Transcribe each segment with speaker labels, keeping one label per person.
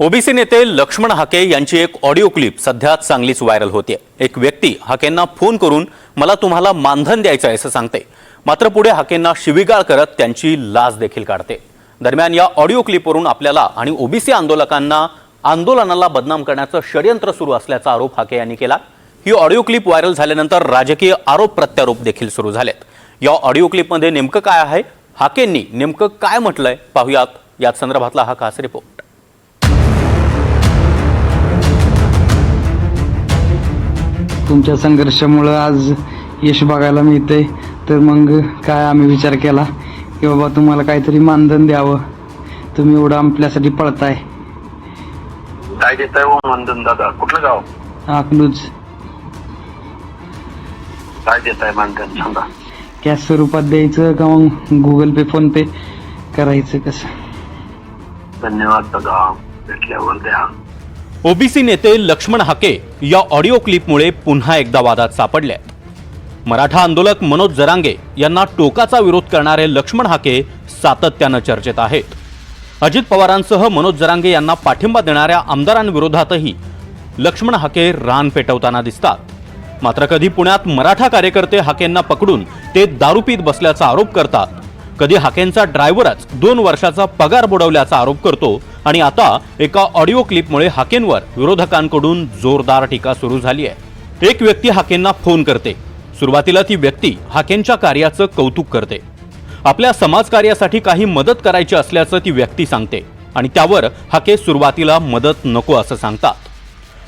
Speaker 1: OBC नेते लक्ष्मण हाके यांची एक ऑडिओ क्लिप सध्या चांगलीच व्हायरल होते एक व्यक्ती हाकेंना फोन करून मला तुम्हाला मानधन द्यायचं आहे असं सांगते. मात्र पुढे हाकेंना शिवीगाळ करत त्यांची लाज देखील काढते. दरम्यान या ऑडिओ क्लिपवरून आपल्याला आणि ओबीसी आंदोलकांना आंदोलनाला बदनाम करण्याचं षडयंत्र सुरू असल्याचा आरोप हाके यांनी केला. ही ऑडिओ क्लिप व्हायरल झाल्यानंतर राजकीय आरोप प्रत्यारोप देखील सुरू झालेत. या ऑडिओ क्लिपमध्ये नेमकं काय आहे? हाकेंनी नेमकं काय म्हटलंय? पाहूयात. याच संदर्भातला हा खास रिपोर्ट.
Speaker 2: तुमच्या संघर्षामुळं आज यश बघायला मिळतंय. तर मग काय आम्ही विचार केला की बाबा तुम्हाला काहीतरी मानधन द्यावं. तुम्ही एवढं आपल्यासाठी पळताय.
Speaker 3: काय देताय हो मानधन दादा? कुठलं गाव?
Speaker 2: अकलूज.
Speaker 3: काय देताय मानधन सांगा.
Speaker 2: कॅश स्वरूपात द्यायचं का मग गुगल पे फोन पे करायचं कसं?
Speaker 3: धन्यवाद दादा. भेटल्यावर द्या.
Speaker 1: ओबीसी नेते लक्ष्मण हाके या ऑडिओ क्लिपमुळे पुन्हा एकदा वादात सापडले. मराठा आंदोलक मनोज जरांगे यांना टोकाचा विरोध करणारे लक्ष्मण हाके सातत्यानं चर्चेत आहेत. अजित पवारांसह मनोज जरांगे यांना पाठिंबा देणाऱ्या आमदारांविरोधातही लक्ष्मण हाके रान पेटवताना दिसतात. मात्र कधी पुण्यात मराठा कार्यकर्ते हाकेंना पकडून ते दारूपीत बसल्याचा आरोप करतात कधी हाकेंचा ड्रायव्हरच दोन वर्षाचा पगार बुडवल्याचा आरोप करतो आणि आता एका ऑडिओ क्लिपमुळे हाकेंवर विरोधकांकडून जोरदार टीका सुरू झाली आहे. एक व्यक्ती हाकेंना फोन करते. सुरुवातीला ती व्यक्ती हाकेंच्या कार्याचं कौतुक करते. आपल्या समाजकार्यासाठी काही मदत करायची असल्याचं ती व्यक्ती सांगते आणि त्यावर हाके सुरुवातीला मदत नको असं सांगतात.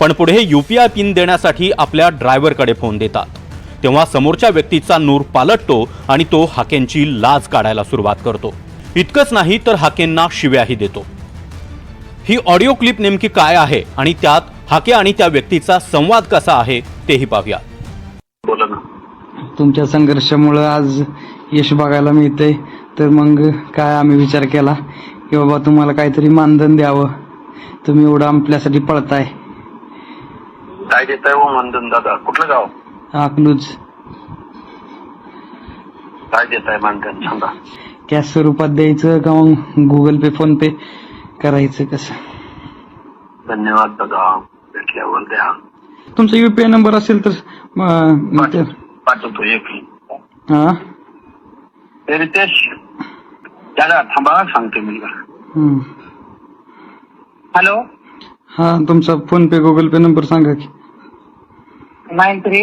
Speaker 1: पण पुढे युपीआय पिन देण्यासाठी आपल्या ड्रायव्हरकडे फोन देतात. तेव्हा समोरच्या व्यक्तीचा नूर पालटतो आणि तो हाकेंची लाज काढायला सुरुवात करतो. इतकंच नाही तर हाकेंना शिव्याही देतो. ही ऑडिओ क्लिप नेमकी काय आहे आणि त्यात हाके आणि त्या व्यक्तीचा संवाद कसा आहे तेही पाहूया.
Speaker 3: बोला ना.
Speaker 2: तुमच्या संघर्षामुळं आज यश बघायला मिळतंय. तर मग काय आम्ही विचार केला की बाबा तुम्हाला काहीतरी मानधन द्यावं. तुम्ही एवढं आपल्यासाठी पळताय.
Speaker 3: काय देताय हो मानधन दादा? कुठलं गाव?
Speaker 2: अकलूज
Speaker 3: काय देताय मानधन सांगा.
Speaker 2: कॅश स्वरूपात द्यायचं का मग गुगल पे फ़ोन पे करायचं कसं?
Speaker 3: धन्यवाद भेटल्यावर द्या.
Speaker 2: तुमचा युपीआय नंबर असेल तर ते-
Speaker 3: पाठवतो एक
Speaker 2: हा?
Speaker 3: ए रितेश दादा थांबा सांगतो मुलगा
Speaker 2: हम्म.
Speaker 4: हॅलो?
Speaker 2: हा तुमचा PhonePe Google Pay number सांगा की.
Speaker 4: नाईन थ्री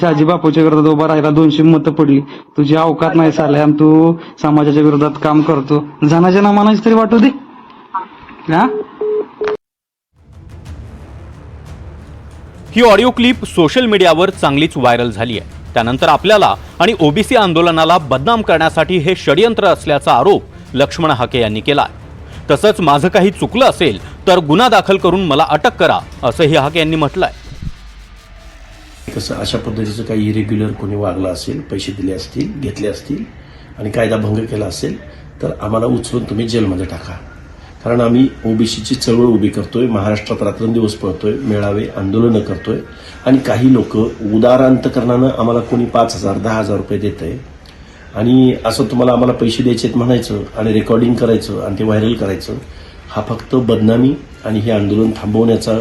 Speaker 2: शहाजी बापूच्या विरोधात उभा राहिला. दोनशे मतं पडली. तुझी अवकात नाही चालल्या आणि तू समाजाच्या विरोधात काम करतो. जनाच्या ना तरी वाटू दे. हा?
Speaker 1: ही ऑडिओ क्लिप सोशल मीडियावर चांगलीच व्हायरल झाली आहे. त्यानंतर आपल्याला आणि ओबीसी आंदोलनाला बदनाम करण्यासाठी हे षडयंत्र असल्याचा आरोप लक्ष्मण हाके यांनी केला तसंच माझं काही चुकलं असेल तर गुन्हा दाखल करून मला अटक करा असंही हाके यांनी म्हटलंय.
Speaker 5: कसं अशा पद्धतीचं काही इरेग्युलर कोणी वागलं असेल पैसे दिले असतील घेतले असतील आणि कायदा भंग केला असेल तर आम्हाला उचलून तुम्ही जेलमध्ये टाका. कारण आम्ही ओबीसीची चळवळ उभी करतोय महाराष्ट्रात रात्रंदिवस पळतोय मेळावे आंदोलनं करतोय आणि काही लोक उदारांतकरणानं आम्हाला कोणी पाच हजार दहा हजार रुपये देत आहे आणि असं तुम्हाला आम्हाला पैसे द्यायचे आहेत म्हणायचं आणि रेकॉर्डिंग करायचं आणि ते व्हायरल करायचं हा फक्त बदनामी आणि हे आंदोलन थांबवण्याचा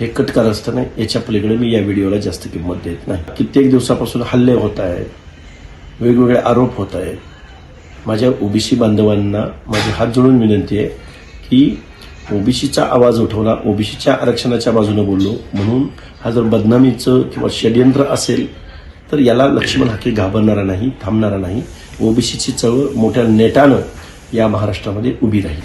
Speaker 5: हे कटकार असताना याच्या पलीकडे मी या व्हिडिओला जास्त किंमत देत नाही. कित्येक दिवसापासून हल्ले होत आहेत. वेगवेगळे आरोप होत आहेत. माझ्या ओबीसी बांधवांना माझी हात जोडून विनंती आहे की ओबीसीचा आवाज उठवला ओबीसीच्या आरक्षणाच्या बाजूने बोललो म्हणून हा जर बदनामीचं किंवा षडयंत्र असेल तर याला लक्ष्मण हाके घाबरणारा नाही थांबणारा नाही. ओबीसीची चळवळ मोठ्या नेटानं या महाराष्ट्रामध्ये उभी राहील.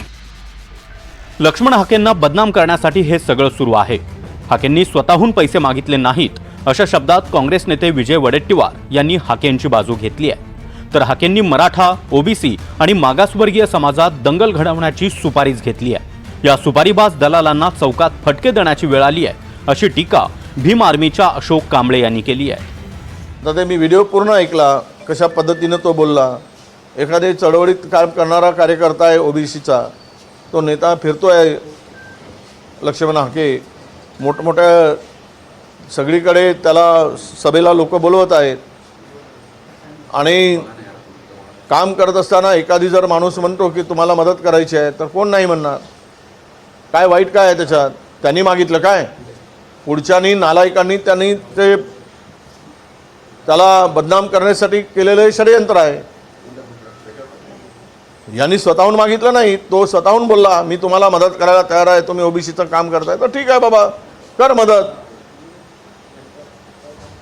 Speaker 1: लक्ष्मण हाकेंना बदनाम करण्यासाठी हे सगळं सुरू आहे. हाकेंनी स्वतःहून पैसे मागितले नाहीत अशा शब्दात काँग्रेस नेते विजय वडेट्टीवार यांनी हाकेंची बाजू घेतली आहे. तर हाकेंनी मराठा ओबीसी आणि मागासवर्गीय समाजात दंगल घडवण्याची सुपारीच घेतली आहे. या सुपारीबाज दलालांना चौकात फटके देण्याची वेळ आली आहे अशी टीका भीम आर्मीच्या अशोक कांबळे यांनी केली आहे.
Speaker 6: आता ते मी व्हिडिओ पूर्ण ऐकला कशा पद्धतीनं तो बोलला? एखादे चळवळीत काम करणारा कार्यकर्ता आहे ओबीसीचा तो नेता फिरतो आहे लक्ष्मण हाके. मोठमोठ्या सगळीकडे त्याला सभेला लोक बोलवत आहेत. आणि काम करत असताना एखादी जर माणूस म्हणतो की तुम्हाला मदत करायची आहे तर कोण नाही म्हणणार? काय वाईट काय आहे त्याच्यात? त्यांनी मागितलं काय? पुढच्यानी नालायकांनी त्यांनी ते त्याला बदनाम करण्यासाठी केलेलं हे षडयंत्र आहे. यांनी स्वतःहून मागितलं नाही तो स्वतःहून बोलला मी तुम्हाला मदत करायला तयार आहे तुम्ही ओबीसीचं काम करताय. तर ठीक आहे बाबा कर मदत.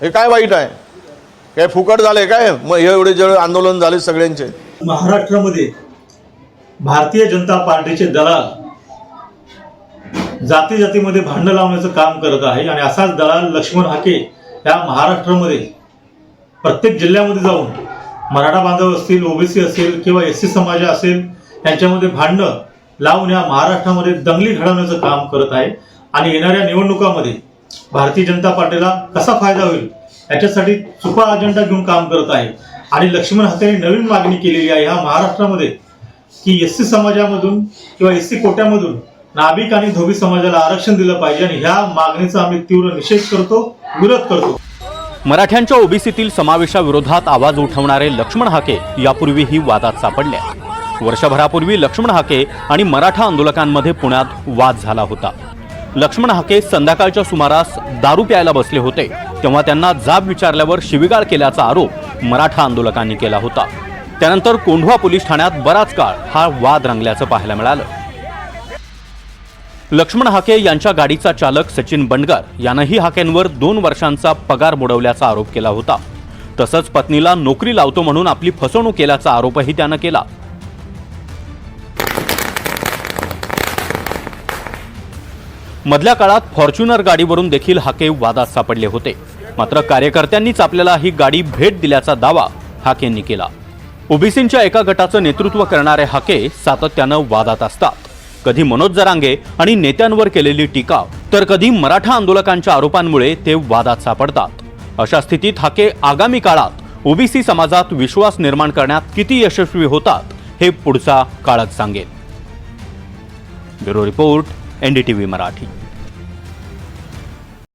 Speaker 6: हे काय वाईट आहे? काय फुकट झाले काय? मग एवढे जेवढे आंदोलन झाले सगळ्यांचे.
Speaker 7: महाराष्ट्रामध्ये भारतीय जनता पार्टीचे दलाल जाती जातीमध्ये भांडण लावण्याचं काम करत आहे आणि असाच दलाल लक्ष्मण हाके या महाराष्ट्रामध्ये प्रत्येक जिल्ह्यामध्ये जाऊन मराठा बांधव असतील ओबीसी असेल किंवा एस सी समाज असेल यांच्यामध्ये भांडणं लावून या महाराष्ट्रामध्ये दंगली घडवण्याचं काम करत आहे. आणि येणाऱ्या निवडणुकामध्ये भारतीय जनता पार्टीला कसा फायदा होईल याच्यासाठी चुका अजेंडा घेऊन काम करत आहे. आणि लक्ष्मण हाकेने नवीन मागणी केलेली आहे. ह्या महाराष्ट्रामध्ये की एस सी समाजामधून किंवा एस सी कोट्यामधून नाभिक आणि धोबी समाजाला आरक्षण दिलं पाहिजे. आणि ह्या मागणीचा आम्ही तीव्र निषेध करतो विरोध करतो.
Speaker 1: मराठ्यांच्या ओबीसीतील समावेशाविरोधात आवाज उठवणारे लक्ष्मण हाके यापूर्वीही वादात सापडले. वर्षभरापूर्वी लक्ष्मण हाके आणि मराठा आंदोलकांमध्ये पुण्यात वाद झाला होता. लक्ष्मण हाके संध्याकाळच्या सुमारास दारू प्यायला बसले होते तेव्हा त्यांना जाब विचारल्यावर शिवीगाळ केल्याचा आरोप मराठा आंदोलकांनी केला होता. त्यानंतर कोंढवा पोलीस ठाण्यात बराच काळ हा वाद रंगल्याचं पाहायला मिळालं. लक्ष्मण हाके यांच्या गाडीचा चालक सचिन बंडगार यानंही हाकेंवर दोन वर्षांचा पगार बुडवल्याचा आरोप केला होता. तसंच पत्नीला नोकरी लावतो म्हणून आपली फसवणूक केल्याचा आरोपही त्यानं केला. मधल्या काळात फॉर्च्युनर गाडीवरून देखील हाके वादात सापडले होते. मात्र कार्यकर्त्यांनीच आपल्याला ही गाडी भेट दिल्याचा दावा हाकेंनी केला. ओबीसींच्या एका गटाचं नेतृत्व करणारे हाके सातत्यानं वादात असतात. कधी मनोज जरांगे आणि नेत्यांवर केलेली टीका तर कधी मराठा आंदोलकांच्या आरोपांमुळे ते वादात सापडतात. अशा स्थितीत हाके आगामी काळात ओबीसी समाजात विश्वास निर्माण करण्यात किती यशस्वी होतात हे पुढचा काळच सांगेल. Bureau report NDTV Marathi.